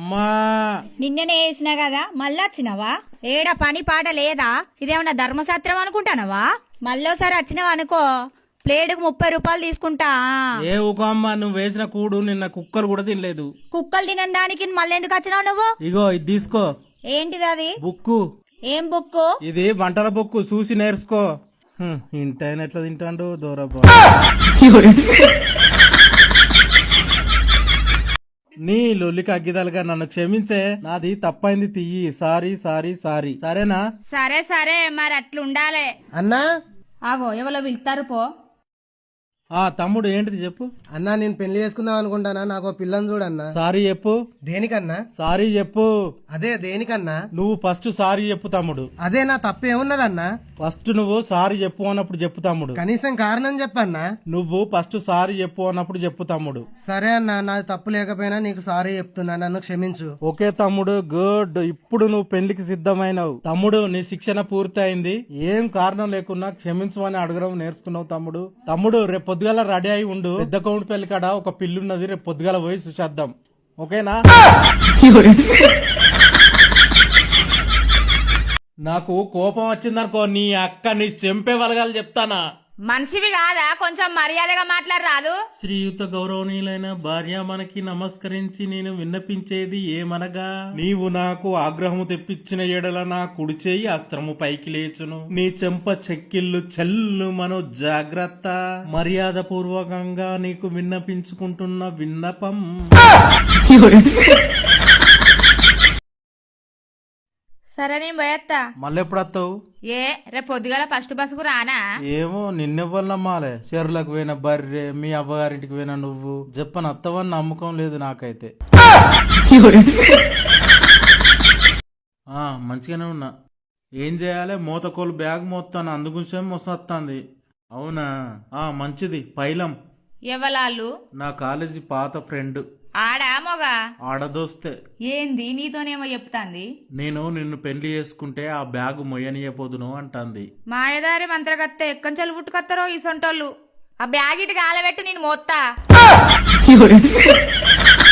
అమ్మా. నిన్ననే వేసినా కదా మళ్ళా వచ్చినావా? ఏడ పని పాట లేదా? ఇదేమన్నా ధర్మశాస్త్రం అనుకుంటానవా? మళ్ళోసారి వచ్చినావా అనుకో ప్లేటుకు ముప్పై రూపాయలు తీసుకుంటా. ఏ అమ్మా నువ్వు వేసిన కూడు నిన్న కుక్కలు కూడా తినలేదు. కుక్కలు తినని దానికి మళ్ళీ ఎందుకు వచ్చినావు నువ్వు? ఇగో ఇది తీసుకో. ఏంటిది అది? బుక్కు. ఏం బుక్కు? ఇది వంటల బుక్కు చూసి నేర్చుకో. హ్మ్, ఇంటాయన ఎట్లా తింటాడు? దూరబో నీ లొల్లికి అగ్గిదలుగా నన్ను క్షమించే నాది తప్పైంది తియ్యి సారీ సారీ సారీ. సరేనా? సరే సరే మరి అట్లుండాలే. అన్నా? ఆగో ఎవరో పిలుస్తారు పో. ఆ తమ్ముడు ఏంటిది చెప్పు? అన్నా నేను పెళ్ళి చేసుకుందాం అనుకుంటానా? నాకు ఓ పిల్లని చూడన్నా. సారీ చెప్పు. దేనికన్నా? సారీ చెప్పు. అదే దేనికన్నా? నువ్వు ఫస్ట్ సారీ చెప్పు తమ్ముడు. అదే నా తప్పు ఏమున్నదన్నా ఫస్ట్ నువ్వు సారీ చెప్పు అన్నప్పుడు చెప్పు తమ్ముడు. కనీసం కారణం చెప్పన్నా? నువ్వు ఫస్ట్ సారీ చెప్పు అన్నప్పుడు చెప్పు తమ్ముడు. సరే అన్నా నాది తప్పు లేకపోయినా నీకు సారీ చెప్తున్నా నన్ను క్షమించు. ఓకే తమ్ముడు గుడ్. ఇప్పుడు నువ్వు పెళ్ళికి సిద్ధమైనవు. తమ్ముడు నీ శిక్షణ పూర్తి అయింది ఏం కారణం లేకున్నా క్షమించమని అడగడం నేర్చుకున్నావు తమ్ముడు. తమ్ముడు రేపు పొద్దుగాల రెడీ అయి ఉండు. పెద్ద కౌంట్ పెళ్ళి కాడ ఒక పిల్లున్నది రేపు పొద్దుగాల పోయి చూసేద్దాం. ఓకేనా? నాకు కోపం వచ్చిందనుకో నీ అక్క నీ చెంపే వలగాలి చెప్తానా? మనిషివి కాదా? కొంచెం మర్యాదగా మాట్లాడరాదు శ్రీయుత గౌరవనీయులైన భార్య మనకి నమస్కరించి నేను విన్నపించేది ఏమనగా? నీవు నాకు ఆగ్రహము తెప్పించిన ఎడల నా కుడి చేయి అస్త్రము పైకి లేచును. నీ చెంప చెక్కిళ్ళు చెల్లు మనో జాగ్రత్త. మర్యాద పూర్వకంగా నీకు విన్నపించుకుంటున్న విన్నపం. సరే నేను పోయేత్తా. మళ్ళీ ఎప్పుడు వస్తావు ఏ రేపు పొద్దుగాల ఫస్ట్ బస్సుకు రానా? ఏమో నిన్నెవ్వల్లమ్మాలే చెరువులకు పోయిన బర్రె మీ అవ్వగారింటికి పోయిన నువ్వు. చెప్పని అత్తవని నమ్మకం లేదు నాకైతే. ఆ మంచిగానే ఉన్నా. ఏం చేయాలి? మూతకోలు బ్యాగ్ మోస్తాను అందుగుంచే మోసొస్తుంది అవునా? ఆ మంచిది. పైలం. ఎవలాళ్ళు? నా కాలేజీ పాత ఫ్రెండ్. ఆడా? మొగా ఆడదోస్తే. ఏంది? నీతోనేమో చెప్తాంది. నేను నిన్ను పెళ్ళి చేసుకుంటే ఆ బ్యాగ్ మొయ్యనియపోదును అంటాంది. మాయదారి మంత్రగత్తె ఎక్కంచెలు పుట్టుకొత్తరో ఈ సొంటోళ్ళు? ఆ బ్యాగ్ ఇటు గాలబెట్టు నేను మోత్తా.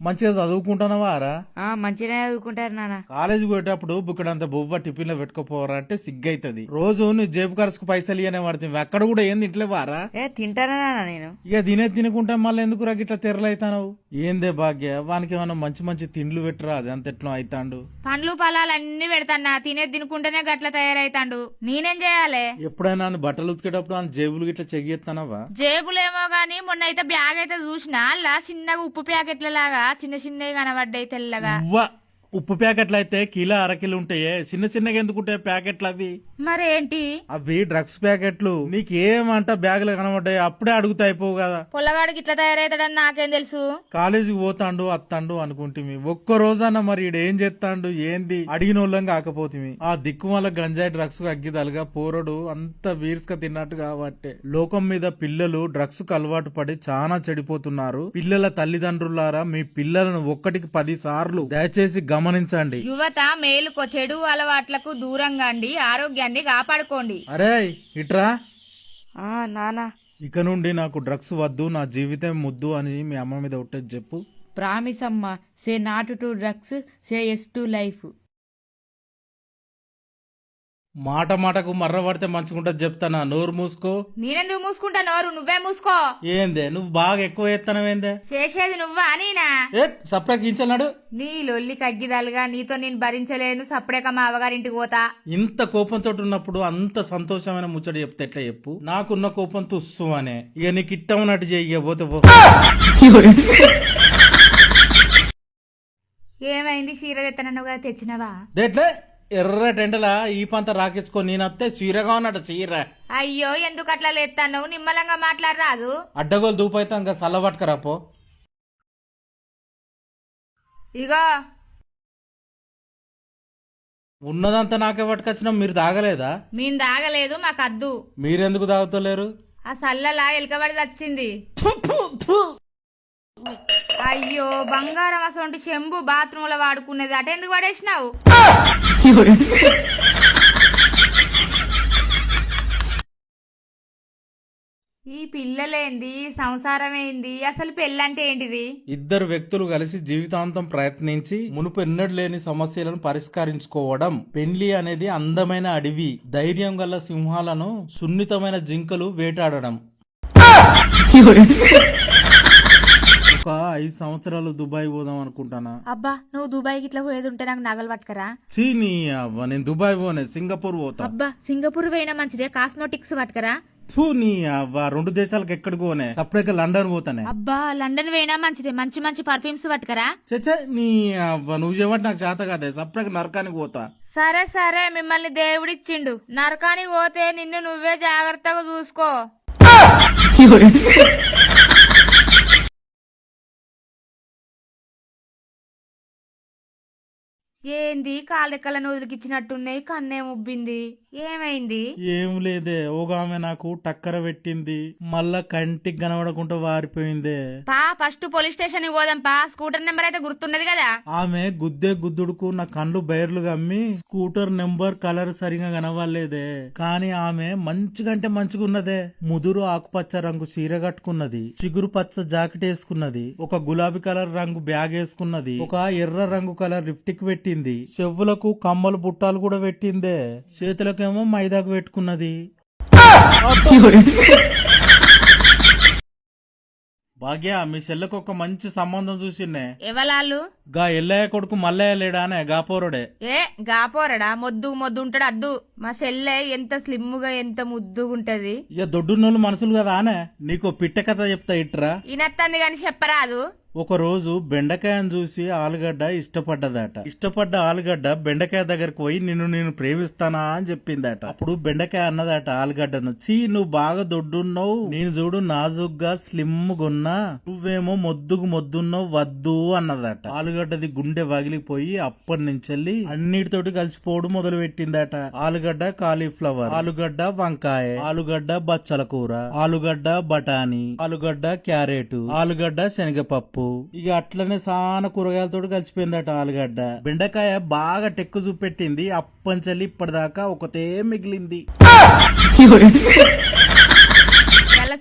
మంచిగా చదువుకుంటున్నావా రా? ఆ మంచిగానే చదువుకుంటారు నాన్న. కాలేజీకి పోయేటప్పుడు బుక్కడంత బొవ్వ టిఫిన్లో పెట్టుకోపోరా అంటే సిగ్గైతది. రోజు నువ్వు జేబు ఖర్చుకు పైసలు ఇయ్యనే పడుతుంది అక్కడ కూడా ఏం తింటలే వారా ఏ తింటానా నాన్న నేను? ఇక తినే తినుకుంటే మళ్ళీ ఎందుకు రా గిట్లా తెరలైతానవు? ఏందే భాగ్య వానికి ఏమన్నా మంచి మంచి తిండ్లు పెట్టరా? అది అంత ఎట్లా అవుతాండు పండ్లు పొలాలు అన్ని పెడతాన్నా. తినేది తినుకుంటేనే గట్ల తయారైతాండు. నేనేం చేయాలి? ఎప్పుడైనా నన్ను బట్టలు ఉతికేటప్పుడు ఆ జేబులు గిట్లా చెయ్యెత్తానవా జేబులేమో గాని మొన్న అయితే బ్యాగ్ అయితే చూసినా. అలా చిన్నగా ఉప్పు ప్యాకెట్ల లాగా చిన్న చిన్నవి కనబడ్డాయి తెల్లగా. ఉప్పు ప్యాకెట్లు అయితే కిలో అరకిలో ఉంటాయే. చిన్న చిన్నగా ఎందుకుంటాయి ప్యాకెట్లు అవి? మరేంటి? అవి డ్రగ్స్ ప్యాకెట్లు. నీకు ఏమంట బ్యాగులు కనబడ్డాయి అప్పుడే అడుగుతా అయిపోవు కదా. పొల్లగాడికి ఇట్లా తయారైతాడని నాకేం తెలుసు? కాలేజీకి పోతాండు అత్తాండు అనుకుంటుంది ఒక్క రోజన్న మరి ఈడు ఏం చేస్తాండు ఏంది? అడిగిన వాళ్ళం కాకపోతుంది ఆ దిక్కుమల గంజాయి డ్రగ్స్కు అగ్గిదలుగా పోరడు అంత వీర్స్గా తిన్నట్టు కాబట్టి. లోకం మీద పిల్లలు డ్రగ్స్కు అలవాటు పడి చాలా చెడిపోతున్నారు. పిల్లల తల్లిదండ్రులారా మీ పిల్లలను ఒక్కటికి పది సార్లు దయచేసి గమనించండి. యువత మేలుకో చెడు అలవాట్లకు దూరంగా అండి ఆరోగ్యాన్ని కాపాడుకోండి. అరే ఇట్రా? ఆ నాన్న ఇక నుండి నాకు డ్రగ్స్ వద్దు నా జీవితం ముద్దు అని మీ అమ్మ మీద ఒట్టేది చెప్పు. ప్రామిస్ అమ్మా say not to drugs say yes to life. మాట మాటకు మర్ర పడితే మంచుకుంటది చెప్తానా? నోరు మూసుకో. నేనెందుకు మూసుకుంటా? నోరు నువ్వే మూసుకో. ఏందే? నువ్వు బాగా ఎక్కువ ఎత్తనవేందే చేసేది నువ్వా నీనా? ఏ సప్రా గించన్నాడు. నీ లొల్లి కగ్గిదాలుగా నీతో నేను భరించలేను. సప్పుడేక మా అవగారింటికి పోతా. ఇంత కోపంతో ఉన్నప్పుడు అంత సంతోషమైన ముచ్చట చెప్తే ఎట్లా చెప్పు? నాకున్న కోపం తుస్సు అనే ఇక నీకు ఇట్టమన్నట్టు చెయ్య పోతే పో. ఏమైంది? చీర కదా తెచ్చినవా? దేట్లే? ఎర్ర టెంటలా ఈ పంత రాకించుకొని నేనత్తే చీరగా ఉన్నట్టు చీర. అయ్యో ఎందుకు అట్లా లేస్తాను నిమ్మలంగా మాట్లాడరాదు. అడ్డగోలు దూపైతే ఇంకా సల్ల పట్టుకరా పో. ఇగో. ఉన్నదంతా నాకే పట్టుకొచ్చినా మీరు తాగలేదా మీన్ దాగలేదు మాకు అద్దు మీరెందుకు తాగుతలేరు ఆ సల్లలా ఎలకబడి వచ్చింది అయ్యో బంగారం అసలు చెంబు బాత్రూమ్లో వాడుకునేది. అట ఎందుకు పడేసినావు? ఈ పిల్లలేంది? సంసారం ఏంది అసలు పెళ్ళంటే ఏంటిది? ఇద్దరు వ్యక్తులు కలిసి జీవితాంతం ప్రయత్నించి మునుపు ఎన్నడూ లేని సమస్యలను పరిష్కరించుకోవడం పెండ్లి అనేది అందమైన అడవి. ధైర్యం గల సింహాలను సున్నితమైన జింకలు వేటాడడం. ఒక ఐదు సంవత్సరాలు దుబాయ్ పోదాం అనుకుంటానా? అబ్బా నువ్వు దుబాయ్కి ఇట్లా పోయేది ఉంటే నాకు నగలు పట్టుకరా. చీ నీ అవ్వ నేను దుబాయ్ పోనే సింగపూర్ పోతా. అబ్బా సింగపూర్ పోయినా మంచిదే కాస్మోటిక్స్ పట్టుకరా. నీ అవ్వ రెండు దేశాలకు ఎక్కడికి పోనే? సపరేట్ లండన్ పోతానే. అబ్బా లండన్ పోయినా మంచిదే మంచి మంచి పర్ఫ్యూమ్స్ పట్టుకరా. చచ్చా నీ అవ్వ నువ్వు చెప్పటి నాకు చేత కాదే సపరేట్ నరకానికి పోతా. సరే సరే మిమ్మల్ని దేవుడిచ్చిండు నరకానికి పోతే నిన్ను నువ్వే జాగ్రత్తగా చూసుకో. ఏంది కాళ్ళెక్కలను వదిలికిచ్చినట్టున్నాయి కన్నే ముబ్బింది. ఏమైంది? ఏం లేదే ఒక ఆమె నాకు టక్కర పెట్టింది. మళ్ళా కంటికి కనబడకుండా వారిపోయిందే. పా ఫస్ట్ పోలీస్ స్టేషన్ పోదాం పా. స్కూటర్ నెంబర్ అయితే గుర్తున్నది కదా. ఆమె గుద్దే గుద్దుడుకు నా కళ్ళు బైర్లు గమ్మి స్కూటర్ నెంబర్ కలర్ సరిగా కనవలేదే కానీ ఆమె మంచిగంటే మంచిగున్నదే. ముదురు ఆకుపచ్చ రంగు చీర కట్టుకున్నది. చిగురు పచ్చ జాకెట్ వేసుకున్నది. ఒక గులాబీ కలర్ రంగు బ్యాగ్ వేసుకున్నది. ఒక ఎర్ర రంగు కలర్ లిప్టిక్ పెట్టింది. చెవులకు కమ్మలు బుట్టాలు కూడా పెట్టిందే. చేతులకేమో మైదాకు పెట్టుకున్నది. భాగ్య మీ చెల్లెకు ఒక మంచి సంబంధం చూసిండే. ఎవలాళ్ళు? గా ఎల్లయ్య కొడుకు మల్లయ్య లేడానే గాపోరుడే ఏ గాపోరడా మొద్దు మొద్దు ఉంటాడు అద్దు. మా చెల్లె ఎంత స్లిమ్గా ఎంత ముద్దుగుంటది. ఇక దొడ్డున్నోళ్ళు మనుషులు కదా ఆనే నీకు పిట్ట కథ చెప్తా ఇట్రా. ఈనత్తంది గాని చెప్పరాదు. ఒక రోజు బెండకాయను చూసి ఆలుగడ్డ ఇష్టపడ్డదట. ఇష్టపడ్డ ఆలుగడ్డ బెండకాయ దగ్గరకు పోయి నిన్ను నేను ప్రేమిస్తానా అని చెప్పిందట. అప్పుడు బెండకాయ అన్నదట ఆలుగడ్డను. చీ నువ్వు బాగా దొడ్డున్నావు. నేను చూడు నాజుగ్గా స్లిమ్ గున్నా నువ్వేమో మొద్దుకు మొద్దున్నావు వద్దు అన్నదట. ఆలుగడ్డది గుండె వగిలిపోయి అప్పటి నుంచి అన్నిటితోటి కలిసిపోవడం మొదలు పెట్టిందట ఆలుగడ్డ ఆలుగడ్డ కాలీఫ్లవర్ ఆలుగడ్డ వంకాయ ఆలుగడ్డ బచ్చల కూర ఆలుగడ్డ బఠానీ ఆలుగడ్డ క్యారెట్ ఆలుగడ్డ శనగపప్పు. ఇక అట్లనే సాన కూరగాయలతో కలిసిపోయిందట ఆలుగడ్డ. బెండకాయ బాగా టెక్కు చూపెట్టింది. అప్పంచల్లి ఇప్పటిదాకా ఒకతే మిగిలింది.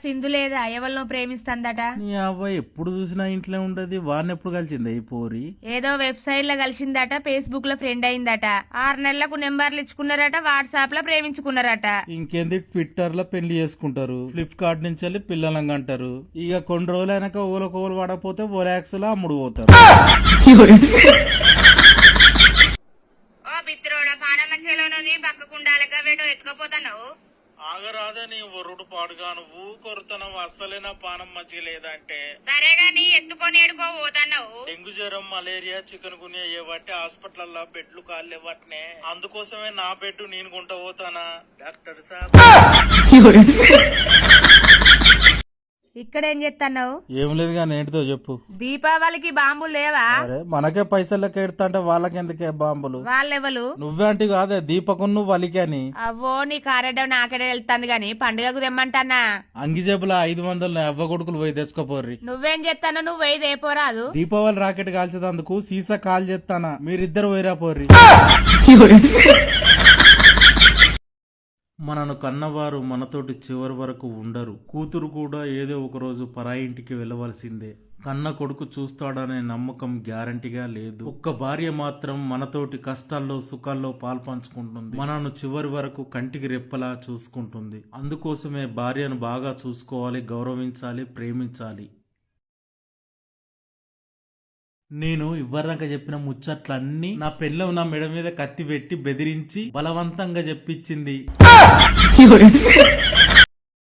సింధు లేదా ఎవరినో ప్రేమిస్తుందట? నీ అవ్వ ఎప్పుడు చూసినా ఇంట్లో ఉండదు వారిని ఎప్పుడు కలిసింది? ఈ పోరి. ఏదో వెబ్సైట్లో కలిసిందట ఫేస్బుక్లో ఫ్రెండ్ అయిందట. ఆరు నెలలకు నెంబర్లు ఇచ్చుకున్నారట వాట్సాప్లో ప్రేమించుకున్నారట. ఇంకేంది ట్విట్టర్లో పెళ్ళి చేసుకుంటారు. ఫ్లిప్కార్ట్ నుంచి వెళ్ళి పిల్లలంగా అంటారు ఇక కొన్ని రోజులు అయినాక ఓలకు ఓలు పడకపోతే ఓలాక్స్లో అమ్ముడు పోతారు. ఓ బిత్రోడా పానమ్మ చేలోని పక్కకుండాలగా వేటో ఎత్తుకపోతున్నావు? ఆగరాదా నీ ఒరుడు పాడుగా నువ్వు కొరుతనం అస్సలే నా పానం మంచిగా లేదంటే. సరే గాని ఎత్తుకొని ఏడుకో పోతున్నావు డెంగ్యూ జ్వరం మలేరియా చికెన్ గున్యా ఏవట్టి హాస్పిటల్లో బెడ్లు కాళ్ళు ఇవ్వట్నే అందుకోసమే నా బెడ్ నేను కొంట పోతానా? డాక్టర్ సాబ్. ఇక్కడ ఏం చేస్తున్నావు ఏం లేదు కానీ ఏంటిదో చెప్పు. దీపావళికి బాంబులు లేవా? అరే మనకే పైసలకి ఎడతా అంటే వాళ్ళకి ఎందుకే బాంబులు? వాళ్ళెవలు? నువ్వే అంటే కాదే దీపకు నువ్వు వలికని అవ్వో నీ కారెడ్డం నాకడే వెళ్తాంది గాని పండుగకు తెమ్మంటానా అంగిజేబుల ఐదు వందలు అవ్వ కొడుకులు పోయి తెచ్చుకోపోర్రి. నువ్వేం చేస్తానో నువ్వు వెయ్యి దేపోరాదు. దీపావళి రాకెట్ కాల్చేదందుకు సీసా కాల్ చేస్తానా మీరిద్దరు పోయిరా పోర్రి. మనను కన్నవారు మనతోటి చివరి వరకు ఉండరు. కూతురు కూడా ఏదో ఒక రోజు పరాయి ఇంటికి వెళ్ళవలసిందే. కన్న కొడుకు చూస్తాడనే నమ్మకం గ్యారంటీగా లేదు. ఒక్క భార్య మాత్రం మనతోటి కష్టాల్లో సుఖాల్లో పాల్పంచుకుంటుంది. మనను చివరి వరకు కంటికి రెప్పలా చూసుకుంటుంది. అందుకోసమే భార్యను బాగా చూసుకోవాలి గౌరవించాలి ప్రేమించాలి. నేను ఇవ్వరాక చెప్పిన ముచ్చట్లన్నీ నా పెళ్ళం నా మెడ మీద కత్తి పెట్టి బెదిరించి బలవంతంగా చెప్పించింది.